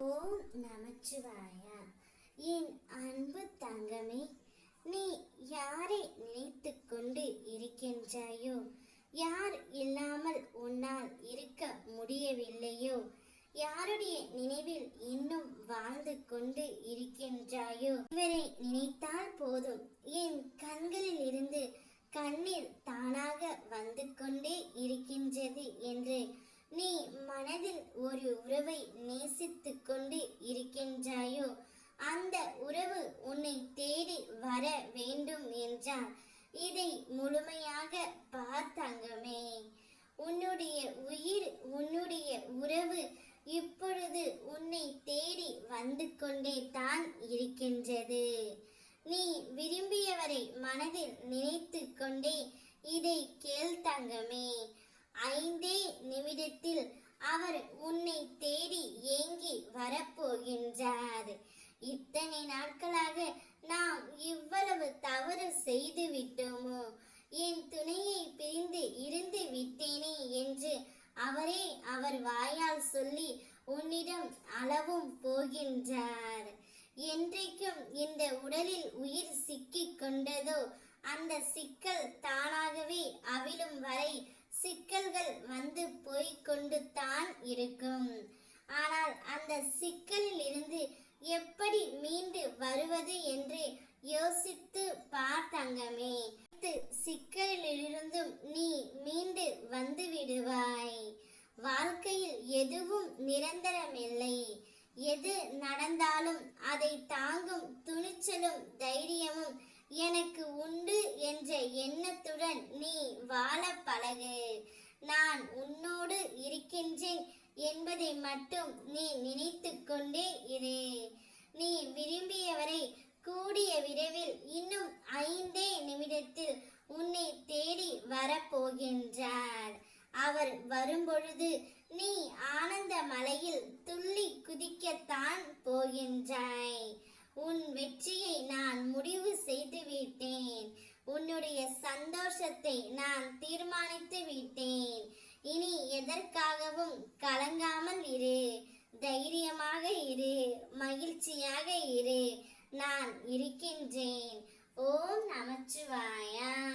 ஓம் நமச்சிவாயா. என் அன்பு தங்கமே நீ யாரை நினைத்து கொண்டு இருக்கின்றாயோ யார் இல்லாமல் உன்னால் இருக்க முடியவில்லையோ யாருடைய நினைவில் இன்னும் வாழ்ந்து கொண்டு இருக்கின்றாயோ இவரை நினைத்தால் போதும். என் கண்களில் இருந்து கண்ணீர் தானாக வந்து கொண்டே இருக்கின்றது என்று நீ மனதில் ஒரு உறவை நேசித்து கொண்டு இருக்கின்றாயோ அந்த உறவு உன்னை தேடி வர வேண்டும் என்றால் இதை முழுமையாக பார்த்தங்கமே. உன்னுடைய உயிர் உன்னுடைய உறவு இப்பொழுது உன்னை தேடி வந்து கொண்டே தான் இருக்கின்றது. நீ விரும்பியவரை மனதில் நினைத்து கொண்டே இதை கேள் தங்கமே ஐந்தே நிமிடத்தில் அவர் உன்னை தேடி ஏங்கி வரப்போகின்றார். இத்தனை நாட்களாக நாம் செய்து விட்டோமோ? என் துணையை பிரிந்து இருந்து விட்டேனே என்று அவரே அவர் வாயால் சொல்லி உன்னிடம் அளவும் போகின்றார். என்றைக்கும் இந்த உடலில் உயிர் சிக்கிக் கொண்டதோ அந்த சிக்கல் தானாகவே அவிழும் வரை சிக்கல்கள் வந்து போய்க் கொண்டு தான் இருக்கும். ஆனால் அந்த சிக்கலில் இருந்து எப்படி மீண்டு வருவது என்று யோசித்து பார்த்தங்கமே சிக்கலிலிருந்தும் நீ மீண்டு வந்து விடுவாய். வாழ்க்கையில் எதுவும் நிரந்தரமில்லை. எது நடந்தாலும் அதை தாங்கும் துணிச்சலும் தைரியமும் எனக்கு உண்டு என்ற எண்ணத்துடன் நீ வாழ பழகு. நான் உன்னோடு இருக்கின்றேன் என்பதை மட்டும் நீ நினைத்து கொண்டே இரு. நீ விரும்பியவரை கூடிய விரைவில் இன்னும் ஐந்தே நிமிடத்தில் உன்னை தேடி வரப்போகின்றார். அவர் வரும்பொழுது நீ ஆனந்த மலையில் துள்ளி குதிக்கத்தான் போகின்றாய். உன் வெற்றியை நான் முடிவு செய்து விட்டேன். உன்னுடைய சந்தோஷத்தை நான் தீர்மானித்து விட்டேன். இனி எதற்காகவும் கலங்காமல் இரு. தைரியமாக இரு. மகிழ்ச்சியாக இரு. நான் இருக்கின்றேன். ஓம் நமச்சிவாயா